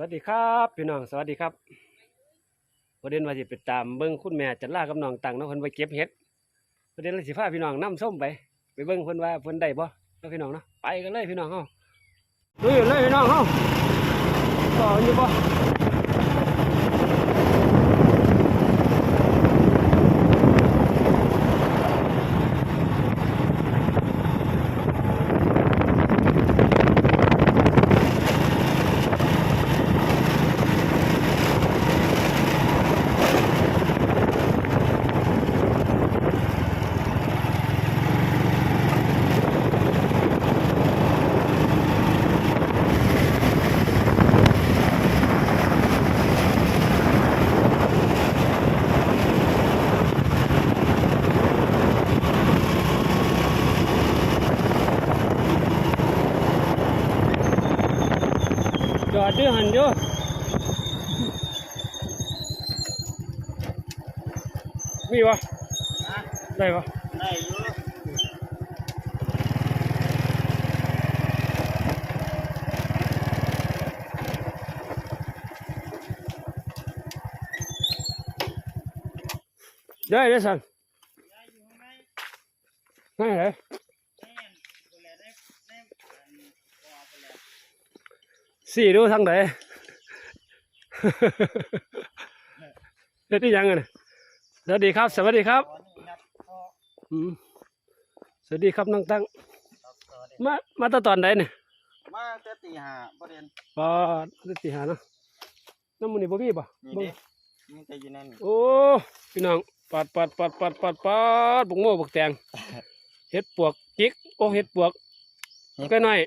วัสดีครับพี่น้องสวัสดีครับประเด็นว่าสิไปตามเบิ้งคุณแม่จันล่ากับน้องตังน้องคนไปเก็บเห็ดประเด็นเลยสิพาพี่น้องน้ำส้มไป ไปเบิ้งคนว่าคนได้บ่เนาะพี่น้องเนาะไปกันเลยพี่น้องเฮาลุยเลยพี่น้องเฮาต่ออยู่บ่ จอดเด้อหันอยู่มีบ่ได้บ่ ได้อยู่ ได้เด้อสั่น ได้อยู่ข้างใน ไม่ไหน แน่นดูแลได้ได้อันบ่เอาไปแล้ว สี่ดูทางไหนเฮ็ดที่ยังไงน่ะสวัสดีครับ สวัสดีครับตอนนี้นับพ่ออืมสวัสดีครับน้องตั้งครับสวัสดีมามาแตตอนไหนเนี่ยมาแต่ตีห้าประเด็นปอดตีหาเนาะน้ำมันนี่บ่มีบ่นี่บ่เด้มีแต่อยู่นั่นนี่โอ้พี่น้องปัดปัดปัดปัดปัดปัดบุกโม่บุกแตงเฮ็ดปวกจิกโอ้เฮ็ดปวกก็น้อย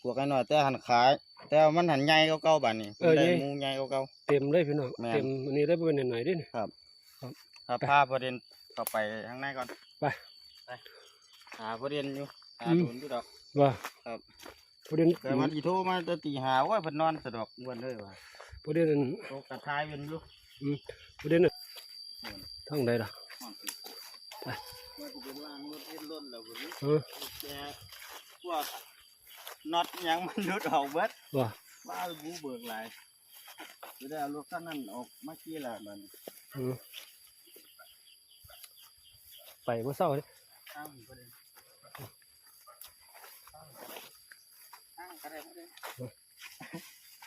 พวกไอ้หน่อยแต่หันขาย แต่ว่ามันหันใหญ่เก่าๆบัดนี้เออได้ใหญ่ หมูใหญ่เก่า เต็มเลยพี่น้องแม่น เต็มอันนี้ได้บ่เป็นหน่อยๆเดิเนี่ยๆครับไป พาประเด็นเข้าไปข้างในก่อนไป ไปหาประเด็นอยู่หาอืมโดนอยู่ดอก ว่าครับ ประเด็นแต่มันอีโทรมาแต่ตีห้าว่าเพิ่นนอนสะดวกม่วนเลยว่ะประเด็นนั้นโตกระทายเป็นอยู่ประเด็นนั้นทางใดล่ะไปว่าจะเป็นล่างรถเอ็นล้นแล้วบ่นี้เออแต่พวก น็อตหยังมันหลุดออกเบิดว่าว่าบูเบิกหลายจะได้เอารถคันนั้นออกมาขี่ละมันเออไปเมื่อเช้าเลยตั้งประเด็นตั้งประเด็นประเด็น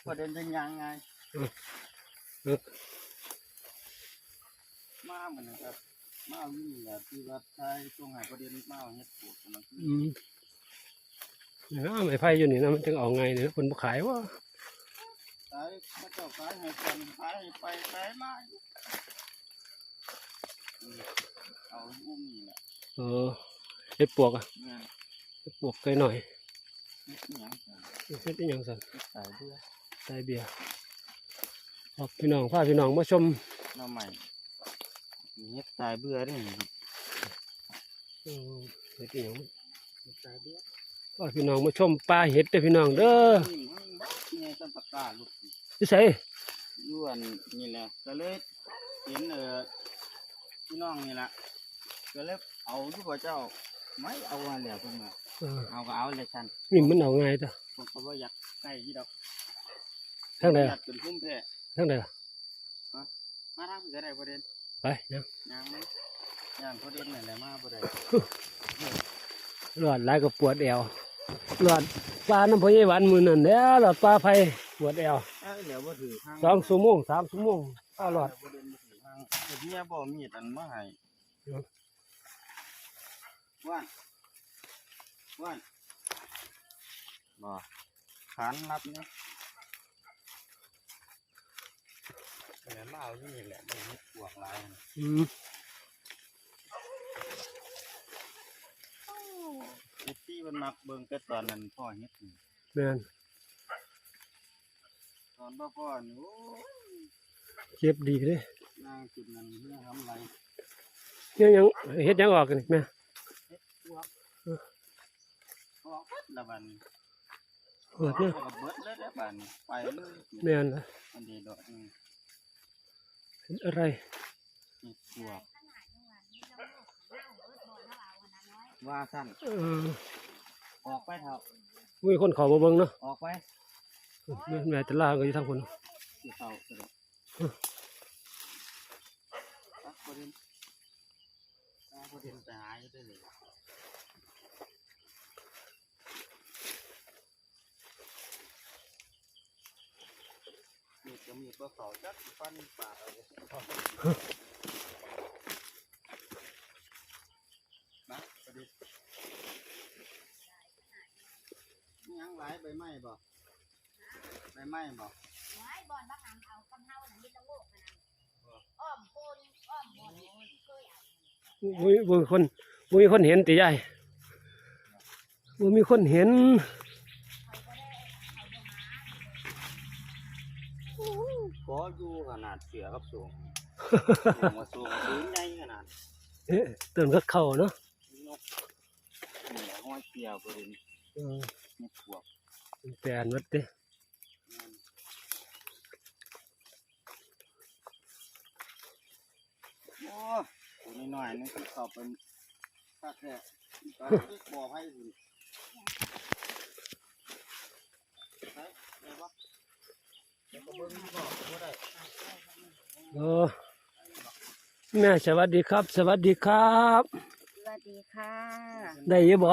ประเด็นเป็นยังไงเออมาเหมือนนะครับมาเอาอยู่นี่แหละที่วัดไทยช่วงหาประเด็นมาเอาเฮ็ดปวดกันนะอืมเนี่ย ไม้ไผ่อยู่นี่นะมันจึงเอาไงเนี่ยคนบ่ขายว่าขายพระเจ้าขายให้กันขายให้ไปขายมาอยู่อืมเอาอุ้มนี่แหละเออเฮ็ดปวกอะเงินเฮ็ดปวกไกลหน่อยเฮ็ดหยังกันเฮ็ดอีหยังสั่นเฮ็ดสายเบื่อใส่เบียร์ขอบพี่น้องพาพี่น้องมาชมหน้าใหม่เฮ็ดสายเบื่อนี่เออเฮ็ดอีหยังเฮ็ดสายเบื่อ พาพี่น้องมาชมปลาเห็ดเด้อพี่น้องเด้อนี่มันบ่ไงต้นปากกาลูกอยู่ไสอยู่อันนี่แหละก็เลยเห็นเออพี่น้องนี่ล่ะก็เลยเอาอยู่บ่เจ้าไม่เอาอันแล้วเพิ่นว่าเออเอาก็เอาเลยซั่นนี่มันเอาง่ายจ้ะผมก็บ่อยากใกล้อีดอกทางใดอยาล่ะกเป็นภูมิแพ้ทางใดล่ะมาทางก็ได้ประเด็นไปยังยางมันยางประเด็นนั่นแหละมาบ่ได้รอดหลายก็ปวดแอว รอดปลาน้ำพอยายหวานมื้อนั้นแหล้วรอดปลาไผปวดแอวเอ้ยเดี๋ยวบ่ถือทางสองชั่วโมงสามชั่วโมงปลารอดประเด็นบ่ถือทางเดี๋ยวเมียบ่มีดอันมาให้เดี๋ยวว่านว่านบ่ขานรับเนี่ยแต่มาเอาที่นี่แหละบ่เฮ็ดปวกหลายนะอืม เฮ็ดที่มันมักเบิ่งแต่ตอนนั้นพ่อเฮ็ดนี่แม่นตอนบ่พ่อนี่โอ้ยเจ็บดีเด้นางจุดนั้นเรื่องทำไรยังยังเฮ็ดหยังออกกันนี่แม่พวกพวกละบัดนี้เปิดเนี่ยพวกก็เบิดเลยเด้อบัดนี้ไปเลยแม่นล่ะอันนี้ดอกอืมเห็นอะไรนี่พวก ว่าสั้นเออออกไปเถอะมีคนเขอมาเบิ่งเนาะออกไปแม่แม่จันลาก็อยู่ทางคนที่เขาสะดอกอะประเด็นอะประเด็นไปหาอยู่ได้เลยมีดก็มีดก็เขาจัดฟันปากเอาเลยนะประเด็นมีหยังหลายใบไม้บ่ใบไม้บ่ไม้บอลบักหำเอากำเฮานั่นมีตะโงกนั่นอ้อมโคนอ้อมบอลเคยเอาบ่มีบ่มีคนบ่มีคนเห็นติยายบ่มีคนเห็นขออยู่ขนาดเสือกับสูงมาสูงสูงใหญ่ขนาดเอ๊ะเติมก็เข้าเนาะนกนี่แหละห้อยเกี่ยวประเด็นเออนี่พวกแปลนวัดเด้ นั่นโอ้ ตัวน้อยๆนึงที่เขาเป็นคักแท้ตอนนี้บ่อให้หุ่นไปได้ปะเดี๋ยวก็เบิ่งนี่บ่บ่ได้โอ้แม่สวัสดีครับ สวัสดีครับ สวัสดีค่ะได้อยี่บ่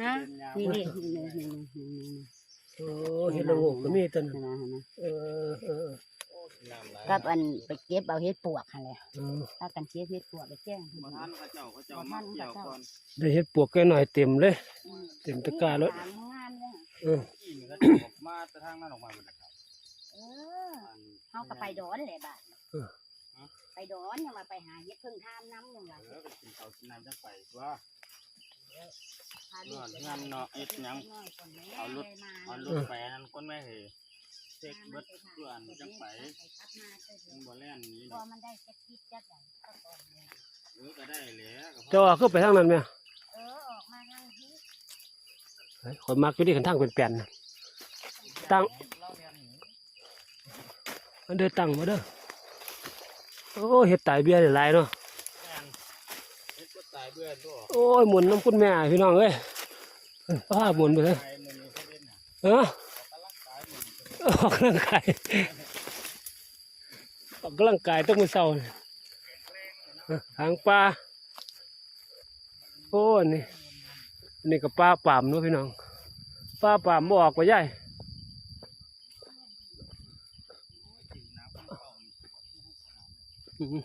ฮะเป็นยาวนี่นี่นี่นี่นี่นี่โอ้เห็ดละโงกก็มีตัวนึงนี่นะเออเออน้ำไหล กับอันไปเก็บเอาเฮ็ดปวกหั่นแหละเออถ้ากันเก็บเฮ็ดปวกไปแจ้งบ่ทันเขาเจ้าเขาเจ้ามาเกี่ยวก่อนได้เห็ดปวกแก่หน่อยเต็มเลย เต็มตะกร้ารถตามงานเลยเออกินเขาเจ้าออกมาแต่ทางนั้นออกมาหมดนะครับเออเฮาก็ไปดอนแหละบาดไปดอนยังมาไปหาเฮ็ดเพิ่งทามน้ำยังว่าเออไปกินข้าวกินน้ำจังไปว่าพาลูกงานเนาะเอ็ดหยังน้อยคนแม่เอารถมาเอารถไปนั่นคนไม่เห็น เช็คเบิดเพื่อนจังไปขับมาเจอมันบ่แล่นหนี้พอมันได้จักคิดจักใหญ่ก็ตอนนี้เออก็ได้แหล้วก็พอ เจ้าว่าคือไปทางนั้นแม่เออออกมาทางที่เฮ้ยข่อยมักอยู่ที่ขันทางเป็นแปลนน่ะตั้งเล่าเรียนหนีมันเดินตั้งมาเด้อโอ้เห็ดตายเบี้ยหลายๆเนาะแม่นเฮ็ดก็ตายเบื่อตัวโอ้ยหมุนน้ำคุณแม่พี่น้องเอ้ยเออผ้าหมุนไปเลยตายมื้อนี้เขาเล่นน่ะเออ ออกกำลังกายออกกำลังกายต้องมือเศร้าเนี่ยหางปลาโอ้นี่นี่ก็ปลาป่ามนาะพี่น้องปลาป่ามบ่ออกไปย่ายกินน้ำเข้านี่อื้อหือ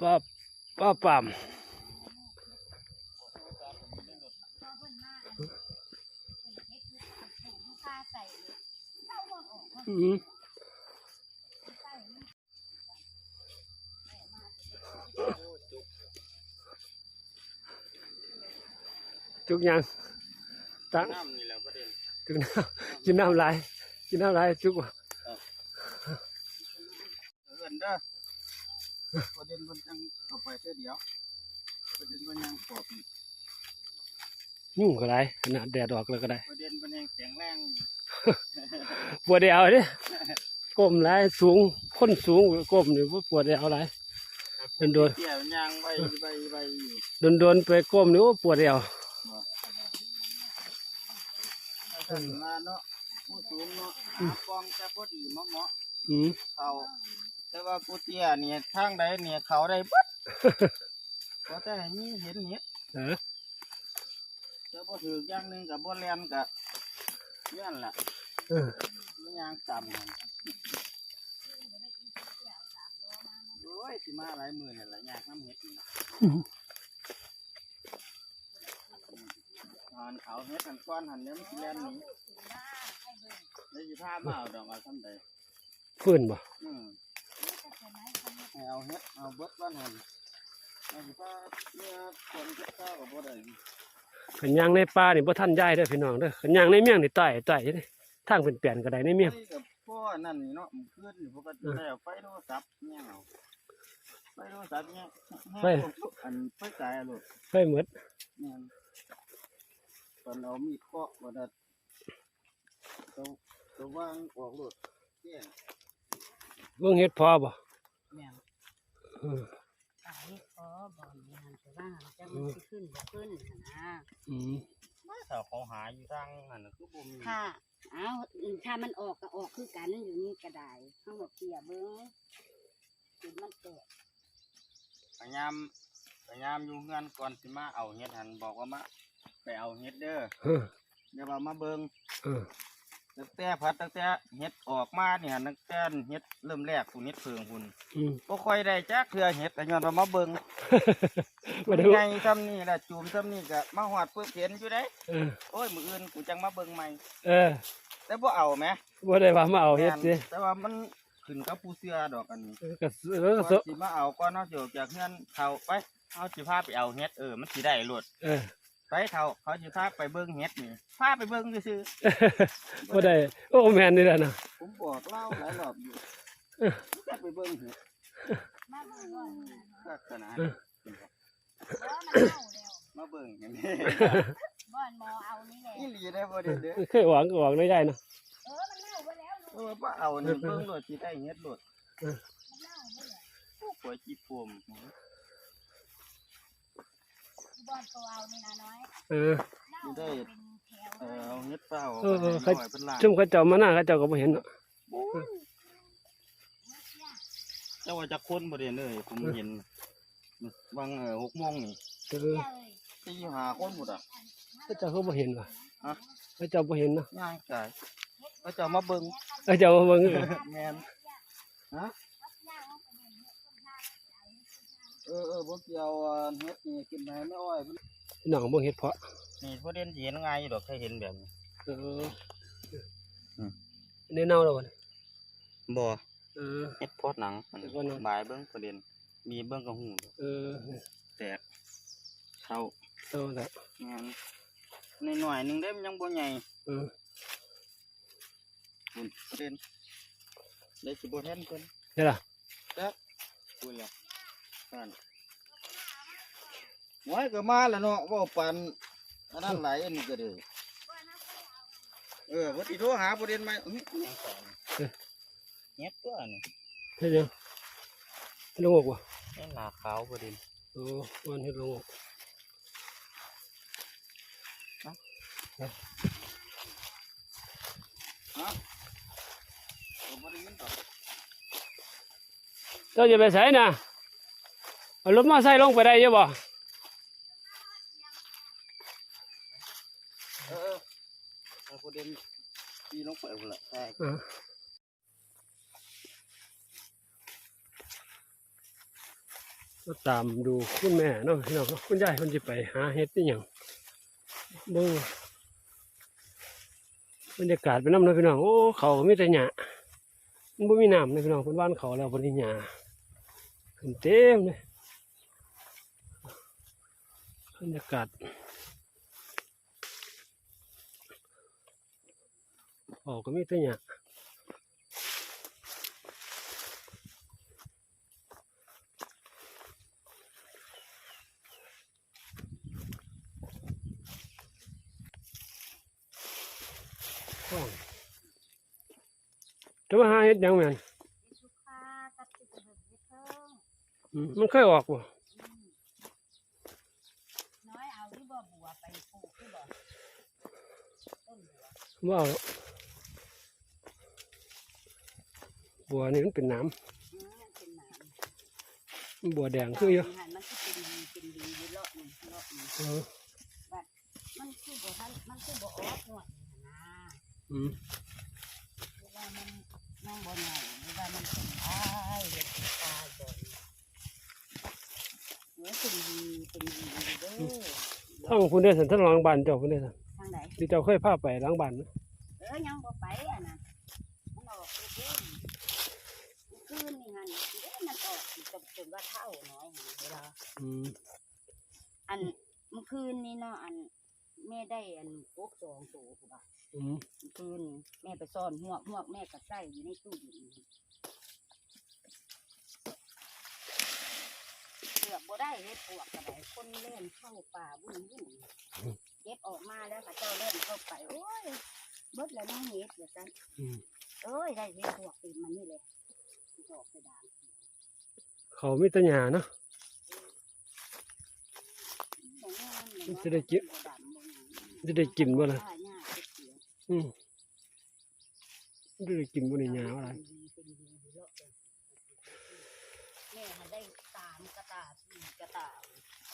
ปลาปลาป่าม พอเพิ่นมาอันนี้เฮ็ดอยู่ถูกตาใส่เต้าบ่ออก อื้อหือ ใส่มัน จุกยังตั้งน้ำนี่แหละประเด็นจุกน้ำกินน้ำลายกินน้ำลายจุกว่ะเอิ้นเด้อประเด็นมันจังเข้าไปเท่อเดียวประเด็นมันยังกรอบอีก ยุ่งก็ได้ขนาดแดดออกเลยก็ได้ประเด็นมันยังแข็งแรงอยู่ปวดเดวเนี่ยก้มหลายสูงคนสูงก้มนี่บ่ปวดเดวหลายเป็นโดนเกี่ยวยางใบใบใบอยู่โดนโดนๆไปก้มนี่โอ้ปวดเดวถ้าถึงมาเนาะผู้สูงเนาะหาฟองแต่พอดีเหมาะเหมาะอืมเขาแต่ว่าผู้เตี้ยเนี่ยทางใดเนี่ยเขาได้เบัดก็แต่ให้มีเห็นเห็ด เออแต่พอถืออย่างหนึ่งกับบ่แลนกับเนี่นล่ะเออมันยางต่ำมันโอ้ยสิมาหลายมือเนี่ยหลายยากน้ำเห็ดนี่ตอนเอาเห็ดกันก้อนหันเดี๋ยวมันสิแลนหนีแล้วสิพามาเอาดอกเอาทำใดฟื้นบ่อืมให้เอาเฮ็ดเอาเบิดวันหันเอาสิพาเมื่อคนเก็บข้าวกับบ่ได้ ขันยางในป่านี่บ่ทันย้ายเด้อพี่น้องเด้อขันยางในเมียงนี่ต่อยต่อยอยู่เด้ทางเป็นเปลี่ยนก็ได้ในเมียงไปกับพ่อนั่นนี่เนาะมันขึ้นนี่พวกก็ได้เอาไฟโทรศัพท์เนี่ยเอาไฟโทรศัพท์เนี่ยให้พวกอันไฟฉายอะลูกไปหมดเนี่ยตอนเอามีดเคาะบ่ได้ตัวตัววางออกโลดเนี่ยเบิ่งเฮ็ดพอบ่เนี่ยเออตายเฮ็ดพอบ่ มีหันแต่ว่าจะมันสิขึ้นบ่ขึ้นหั่นนะอืมถ้าเขาหาอยู่ทางนั่นน่ะคือบ่มีถ้าเอาถ้ามันออกก็ออกคือกันอยู่นี่ก็ได้เฮาบ่เกี่ยเบิ่งจุดมันแตกพยายามพยายามอยู่เฮือนก่อนสิมาเอาเฮ็ดหันบอกว่ามาไปเอาเฮ็ดเด้อเอออย่าว่ามาเบิ่งเออ ตั้งแต่พัดตั้งแต่เฮ็ดออกมาเนี่ยตั้งแต่เฮ็ดเริ่มแรกผู้เฮ็ดเพิงพุ่นอืมบ่ค่อยได้จักเทื่อเฮ็ดก็ย้อนว่ามาเบิ่งบ่ได้ ไงว่าซ้ำนี่ล่ะจูมซ้ำนี่ก็มาฮอดปุ๊บเห็นอยู่เด้เออโอ้ยมื้ออื่นกูจังมาเบิ่งใหม่ เออแต่บ่เอาแหมบ่ได้ว่ามาเอาเฮ็ดสิแต่ว่ามันขึ้นกับผู้เชื่อดอกอันนี้เออก็เออก็ก่สอนสิมาเอาก่อนเฮาสิออกจากเฮือนเขาไปเฮาสิพาไปเอาเฮ็ดเออมันสิได้โลดเออ ไปเขาเขาสิพาไปเบิ่งเฮ็ดนี่พาไปเบิ่งซื่อบ่ได้โอ้แม่นนี่แหละนะๆผมบอกเล่าหลายรอบอยู่จะไปเบิ่งเฮ็ดมาเบิ่งก่อนลักษณะบ่มันเน่าแล้วมาเบิ่งอย่างนี้บ่อนหมอเอานี่แหละอีหลีได้บ่เด้อเด้อเคยหวังก็หวังได้ได้เนาะเออมันเน่าไปแล้วลูกเออบ่เอานี่เบิ่งโลดสิได้เฮ็ดโลดมันเน่าไปแล้วป่วยจีปวม บ่อนตัวเอานี่นะน้อยเออเน่าเป็นแถวเออเอาเฮ็ดเปล่าเออเออให้หน่อยเป็นหลักซุ่มเขาเจ้ามาหน้าเขาเจ้าก็บ่เห็นเนาะเจ้าว่าจะคนบ่ได้เลยผมเห็นวังเออ6โมงนี่เออตีหาคนหมดอะ เขาเจ้าเขาบ่เห็นว่ะฮะ เขาเจ้าบ่เห็นเนาะย่างไก่เขาจะมาเบิ่งเขาเจ้าบ่เบิ่งเออแม่นฮะ เออเออบ่เกี่ยวอะเฮ็ดนี่กินให้ไม่อ้อยมันพี่น้องบ่เฮ็ดเพาะนี่ประเด็นสิเห็นง่ายอยู่ดอกถ้าเห็นแบบนี้เอออืมอันนี่เน่าแล้วบ่เนี่ยบ่เออเฮ็ดพอดหนังมันเฮ็ดพอดหนังบายเบิ่งประเด็นมีเบิ่งกระหูเออแตกเข้าเอาละแม่นหน่อยๆหนึงได้มันยังบ่ใหญ่เออคุณประเด็นได้สิบ่แทนเพิ่นเฮ็ดล่ะจักคุณล่ะ นั่นไว้ก็มาแล้วเนาะเว้าปันอันนั้นหลายอันนี้ก็เด้อเออบ่สิโทรหาประเด็นใหม่อื้อยังสอนเฮ็ดตัวนี่เฮ็ดยังเฮ็ดลงอกบ่เฮ็ดหน้าขาวประเด็นโอ้มันเฮ็ดลงอกฮะผมบ่ได้ยินดอกเจ้าจะไปไสน่ะ เอารถมอไซค์ลงไปได้อยู่บ่เออเอาประเด็นตีลงไปพุ่นละใช่เออก็ตามดูคุณแม่เนาะพี่น้องเนาะคุณยายเพิ่นสิไปหาเฮ็ดอีหยังเบิ่งบรรยากาศเป็นน้ำเนาะพี่น้องโอ้เขาก็มีแต่หญ้ามันบ่มีน้ำเลยพี่น้องเพิ่นว่านเขาแล้วเพิ่นนี่หญ้าขึ้นเต็มเลย บรรยากาศเขาก็มีแต่หญ้าว้าวจะมาหาเฮ็ดหยังแม่นลูกค้ากับติดเบิดเฮ็ดเพิ่งอืมมันเคยออกบ่ น้อยเอาที่บ่บัว ไปปลูกที่บ่ต้นบัวบ่เอาหรอกบัวนี่มันเป็นน้อืมมันเป็นหนามำบัวแดงคืออยู่หันมันคือเป็นดีเป็นดีอยู่เลาะนี่เลาะนี่เออมันคือบ่ทันมันคือบ่ออกหน่อยนะ อืมหรือว่ามันยังบ่ใหญ่หรือว่ามันเป็นอ้ายเฮ็ดเป็นตายบ่เนื้อเป็นดีเป็นดีเด้อ ทั้งคุณได้สันทั้งหลังบ้านเจ้าคุณได้สันทางไหนที่เจ้าเคยพาไปหลังบ้านนะเออยังบ่ไปอะนะมันออกเรื่อยๆคืนนี่หันเด้มันออกจนจนว่าเท่าน้อยหันเวลาอืมอันเมื่อคืนนี่เนาะอันแม่ได้อันกบสองตัวกูบ่ะอืมเมื่อคืนนี่แม่ไปซ่อนหวกหวกแม่ก็ใส่อยู่ในตู้อยู่ นี่เกือบบ่ได้เฮ็ดปวกกระไดคนเล่นเข้าป่าวุ่นวุ่นเก็บออกมาแล้วค่ะเจ้าเล่นเข้าไปโอ้ยเบิดแล้วน้องเฮ็ดเดี๋ยวกันอืม เอ้ยได้เฮ็ดปวกตีนมันนี่เลยดอกกระดานเขามีแตัหญ้าเนาะอืมบ่งามมันสิได้กินจะได้กินบ่ล่ะอืมได้กินบ่ได้หยาอะไรแม่มันได้ตามกระตาสี่กระตา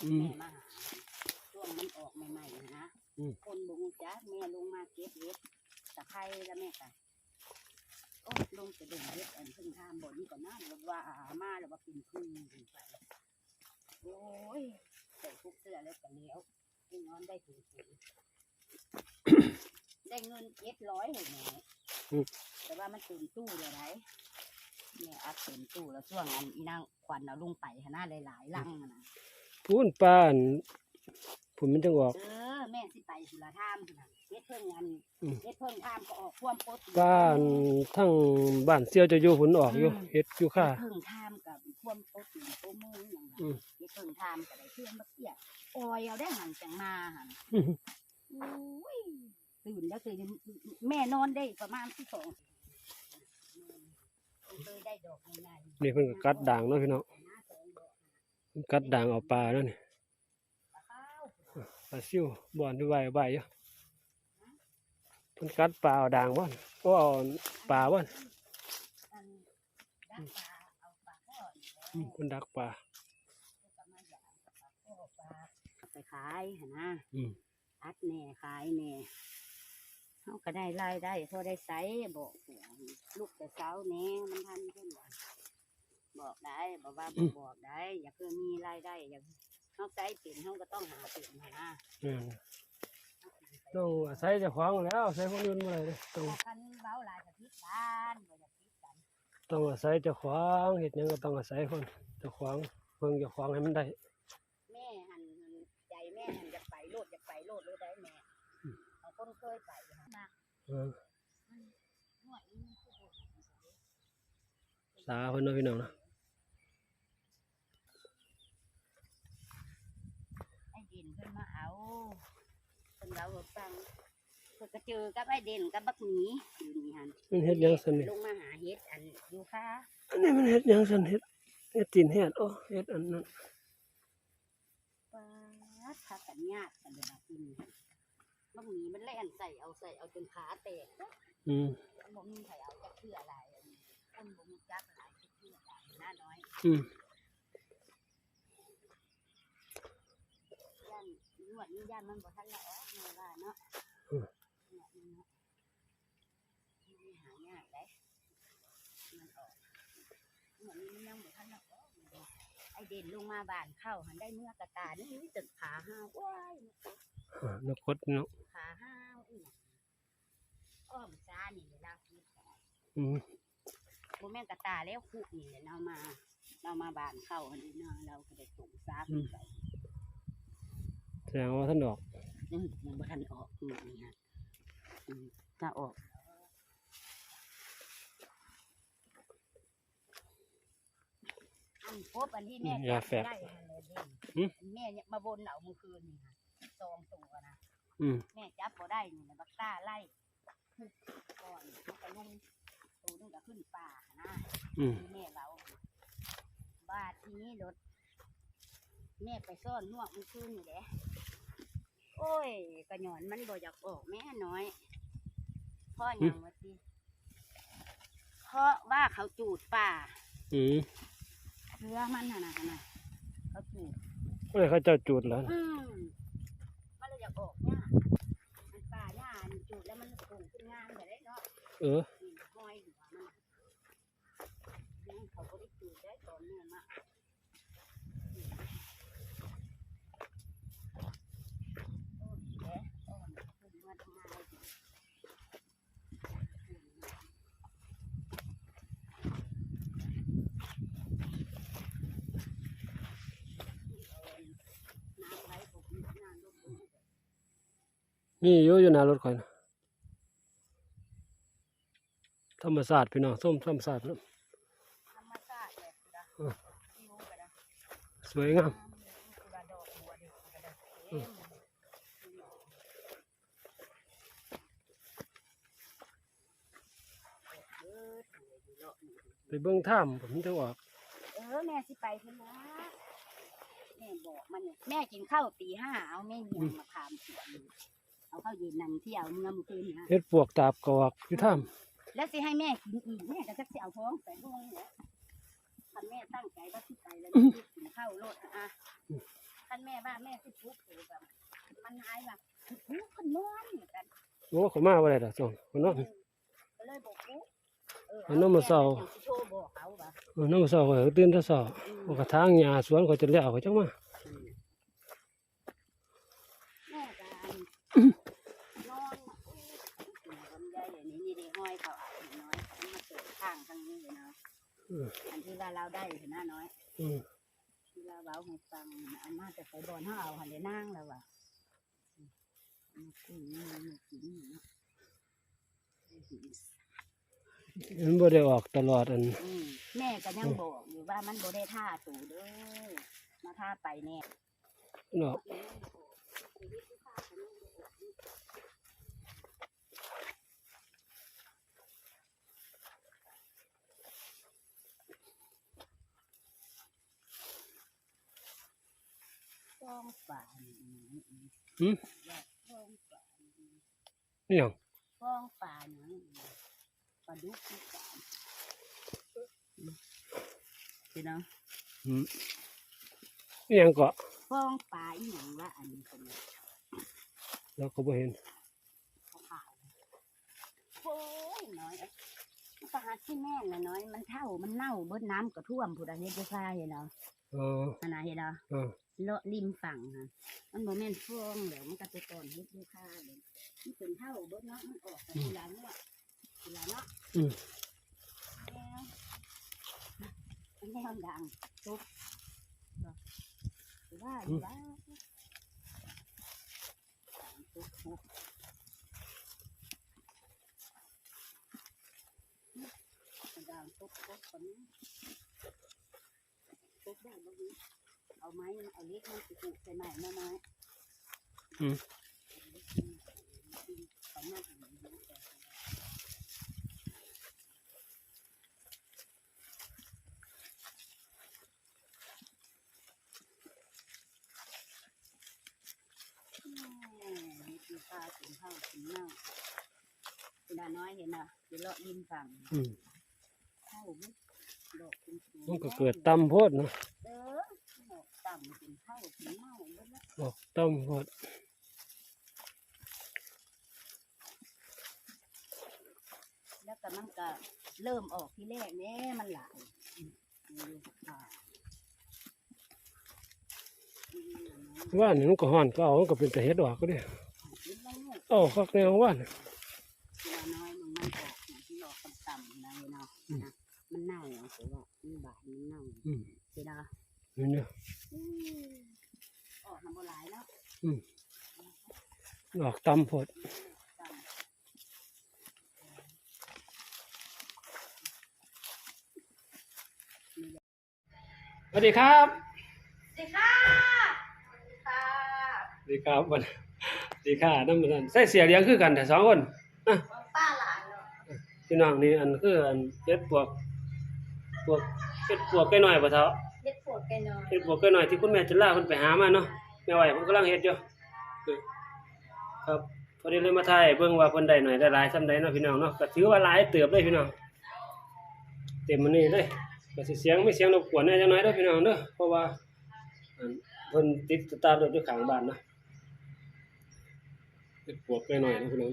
อืม แม่มาหาช่วงมันออกใหม่ๆนะอืม คนบุงจ้าแม่ลงมาเก็บเห็ดตะไคร้แล้วแม่ก็โอ้ยลงจะเดินเห็ดอันเพิ่งทำบ่นี่ก่อนนะแล้วว่ามาแล้วว่ากินพึ่งไปโอ้ยใส่ทุกเสื้อแล้วกันแล้วพี่นอนได้ถึงถึงได้เงินเจ็ดร้อยเลยแหม่แต่ว่ามันเต็มตู้เลยไรเนี่ยอัดเต็มตู้แล้วช่วงอันอีนาง ควันเอาลงไปหน้าหลายๆลังอะนะพูนป้านผมมันจังออก เออแม่สิไปสุรธามพุ่นน่ะเฮ็ดเพิ่งอันอืม เฮ็ดเพิ่งทามก็ออกความโพด บ้านทั้งบ้านเสี่ยวจะอยู่หุ่นออกอยู่เฮ็ดอยู่ค่าเฮ็ดเพิ่งทามกับความโพดโพมืออย่างอืเงี้ม ยเฮ็ดเพิ่งทามก็ได้เพื่อนมาเกี่ยออยเอาได้หันจังมาหันอื้ออุ้ยตื่นแล้วคือแม่นอนได้ประมาณที่สองเคยได้ดอกใหญ่ๆ นี่เพิ่นก็กัดด่างเนาะพี่น้องเพิ่นกัดด่างเอาปลานั่นนี่ปลาซิวบ่อนด้วยใบใบอยู่เพิ่นกัดปลาเอาด่างบ่อนก็เอาปลาบ่อนอันดักปลาเอาปลาพ่อนี่แหละอืมเพิ่นดักปลาก็มาอยากปลาพ่อปลาเอาไปขายหั่นนะอืมอัดแหน่ขายแหน่ เขาก็ได้รายได้พอได้ใช้บอกผัวลูกแต่เช้าแหน่มันทันเพื่อนว่าบอกได้บอกว่าบ่บอกได้ อยากเพื่อมีรายได้อยากเขาใช้เปลี่ยนเขาก็ต้องหาเปลี่ยนหั่นนะอืมต้องอาศัยเจ้าของแล้วอาศัยคนอื่นบ่ได้เด้ต้องบอกกันเบาหลายกับพิษกันบ่อยากพิษกันต้องอาศัยเจ้าของเฮ็ดหยังก็ต้องอาศัยคนเจ้าของเพิ่งเจ้าของให้มันได้แม่หันใจแม่หันอยากไปโลดอยากไปโลดเลยได้แม่เอาคนเคยไป หั่นมาเออหน่วยนี้คือบ่สาเพิ่นเนาะพี่น้องเนาะไอ้เด่นเพิ่นมาเอาเพิ่นเราฟังเพิ่นก็เจอกับไอ้เด่นกับบักหมีอยู่นี่หันมันเฮ็ดหยังซั่นนี่ลงมาหาเห็ดอันอยู่ค่ะอันนี้มันเฮ็ดหยังซั่นเฮ็ดเฮ็ดตีนเฮ็ดโอ้เฮ็ดอันนั้นปาดพากันญาติกันเลยนะกิน บักหมีมันแล่นใส่เอาใส่เอาจนขาแตกอืมมันบ่มีใครเอาจักเชื่ออะไรอันนี้คนบ่มีจักหลายจักเชื่ออะไรน้าน้อยอืมย่านนวดนี่ย่านมันบ่ทันละออกแม่ว่าเนาะเนี่ยมันเนาะมันหายากได้มันออกนวดนี่มันยังบ่ทันละออกไอเด่นลงมาบ้านเข้าหันได้เมื่อกระตานี่ตึกขาห้าวว้ายอ่านกดเนาะขาห้าวอีก อ้อมซ้านี่เวลาคิดอืมโมแม่นกระตาแล้วคุกนี่เรามา เรามาบ้านเข้าอันนี้เนาะเราก็ได้ส่งซ้าขึ้นไปแสดงว่าท่านดอกอืมยังบ่ทันออกอืมนี่ฮะอืมถ้าออก อันพบอันที่แม่ยาแฝดได้หั่นเลยเด่นหืม แม่เนี่ยมาบนเอาเมื่อคืนนี่ค่ะซองตัวนะ อืม แม่จับบ่ได้นี่นะบักต้าไล่ทุบ ก่อนมันก็ลงตูนึงก็ขึ้นป่านะอืมที่แม่เราบาดทีนี้รถแม่ไปซ่อนนวกมันขึ้นนี่แหละโอ้ยกระหยอนมันบ่อยากออกแม่น้อยเพ่ออย่างว่าสิเพราะว่าเขาจูดป่าอืมเรือมันน่ะนะนะเขาจูดเอ้ยเขาเจ้าจูดแล้วอืมมันเลยอยากออกเนี่ยมันป่าหญ้ามันจูดแล้วมันปลูกขึ้นงามแบบได้ เออนี่อยหัวมันน่ะนี่เขาก็ได้จูดได้ตอนเนื่องมากโอ้ยแหละอ่อนขึ้นมาทำไมน้ำไหลผมน้ำลงมีอยู่อยู่หน้ารถข่อยนะ ธรรมศาสตร์พี่น้องส้มธรรมศาสตร์เนาะธรรมชาติเลยนะอืมที่รู้กันนะสวยงามกุหลาบดอกบัวเด็กกุหลาบเต็มเออไปเบิ่งถ้ำผมจะออกเออแม่สิไปเพิ่นนะแม่ม่บอกมันเนี่ยแม่กินข้าวตีห้าเอาแม่เหี่ยงมาพามสวนเอาข้าวเย็นนั่นที่เอาเมื่อเมื่อคืนนี่ฮะเฮ็ดปวกตาบกอกอยู่ถ้ แล้วสิให้แม่กินอีกแม่ก็จะสิเอาท้องใส่ห้องเนี่ยคันแม่ตั้งใจว่าสิไปแล้วแม่สิกินข้าวโลดอะคันแม่ว่าแม่สิทุกข์อยู่แบบมันหายแบบทุกข์คนนอนเหมือนกันำโอ้เขามาบ่ได้ดอกส่งคนนอนก็เลยบอกกูเออเอาน้ำมาเศร้าแสิโทรบอกเขาว่าเออน้ำเช้าก็ตื่นแต่เช้าอืมมันก็ทางหญ้าสวนก็จะแล้วก็จังมา แม่ก็นอนลำไยอย่างนี้นี่ได้ห้อยเขาอาบน้อยมันมาเกิดข้างทางนี้เนาะ อันที่ว่าเราได้เห็นหน้าน้อยอืมที่เราเว้าให้ฟังอันน่าจะไปบอลเขาเอาหันได้นั่งแล้วว่ะอืมอืมอืมอืมอืมมันบ่ได้ออกตลอดอัน อืมแม่ก็ยังบอกอยู่ว่ามันบ่ได้ท่าตูเด้อมาท่าไปแน่ เนาะ ฟ้องป่านี่หืมฟ้องป่านี่นี่หยังฟ้องป่านี่ปลาดุกที่ป่าพี่น้องอืมนี่หยังก็ฟ้องป่าอีหยังว่าอันนี้เป็นไงเราก็บ่เห็นขาวๆโอ้ยน้อยเอ้ยปลาที่แม่นละน้อยมันเท่ามันเน่าเบิดน้ำก็ท่วมผู้ใดเฮ็ดได้ฟ้าเห็นเนาะเออขนาดเห็นเนาะ เลาะริมฝั่งฮะมันบ่แม่นฟ้องแล้วมันก็ไปตอนเฮ็ดได้ฟ้าเลยมันเป็นเท่าเบิดเนาะมันออกจากทีหลังเนาะทีหลังเนาะอืม แล้วมันแนวดังตุ๊บว่าอยู่ว่าตุ๊บตุ๊บดังตุ๊บตุ๊บคนนี้ตุ๊บได้บ่ดี เอาไม้เอาเล็กมันสิปลูกใส่ใหม่มาไม้อืมเอามาทำอย่างนี้แต่มีปีปลาถึงเข้าถึงเน่าคุณอาน้อยเห็นอะเดี๋ยวเลาะริมฝั่งอืมเข้าบุดอกเป็นสูงมันก็เกิดตำโพดเนาะ เออดอกต่ำถึงเข้าถึงเน่าแล้ว นะออกตำโพดแล้วก็มันก็เริ่มออกที่แรกเนี่ยมันหลายอืมดูอ่าอืมว่านี่มันก็ฮ้อนก็เอามันก็เป็นแต่เฮ็ดออกก็ได้นิดนึงเนี่ยเอาคักแนวว่าน่ะคุณอาน้อยมันมันออกอย่างที่ออกต่ำๆนะเนาะอืมนะมันเน่าอะแต่ว่ามันบาดมันเน่าอืมเห็นเนาะนี่เนี่ยออก น้ำบัวลายแล้วออกตำโพดสวัสดีครับสวัสดีค่ะสวัสดีค่ะสวัสดีครับวันสวัสดีค่ะน้ำมันใส่เสียเลี้ยงคือกันแต่สองคนอะป้าหลานเนาะพี่น้องนี่อันคืออันเฮ็ดปวกปวกเฮ็ดปวกไก่น้อยบ่เท่าเล็ดปวดแกเนาะเฮ็ดปวกไก่น้อยที่คุณแม่จันลาเพิ่นไปหามาเนาะ แม่ไหวเพิ่นกำลังเฮ็ดอยู่เออครับพอดีเลยมาถ่ายเบิ่งว่าเพิ่นได้หน่อยได้หลายซำใดเนาะพี่น้องเนาะก็ถือว่าหลายเติบเลยพี่น้องเต็มมันนี่เลยก็สิเสียงไม่เสียงรบกวนแหน่จังน้อยเด้อพี่น้องเด้อเพราะว่าอันเพิ่นติดตาร์ทรถอยู่ข้างบ้านนะเฮ็ดปวกไก่น้อยนะพี่น้อง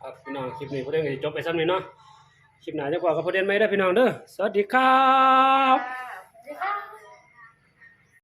ครับพี่น้องคลิปนี้พอเดนก็จบไปซ้ำนี้เนาะคลิปหน้าจะกว่ากับพอดนไหมเด้อพี่น้องเด้อสวัสดีครับ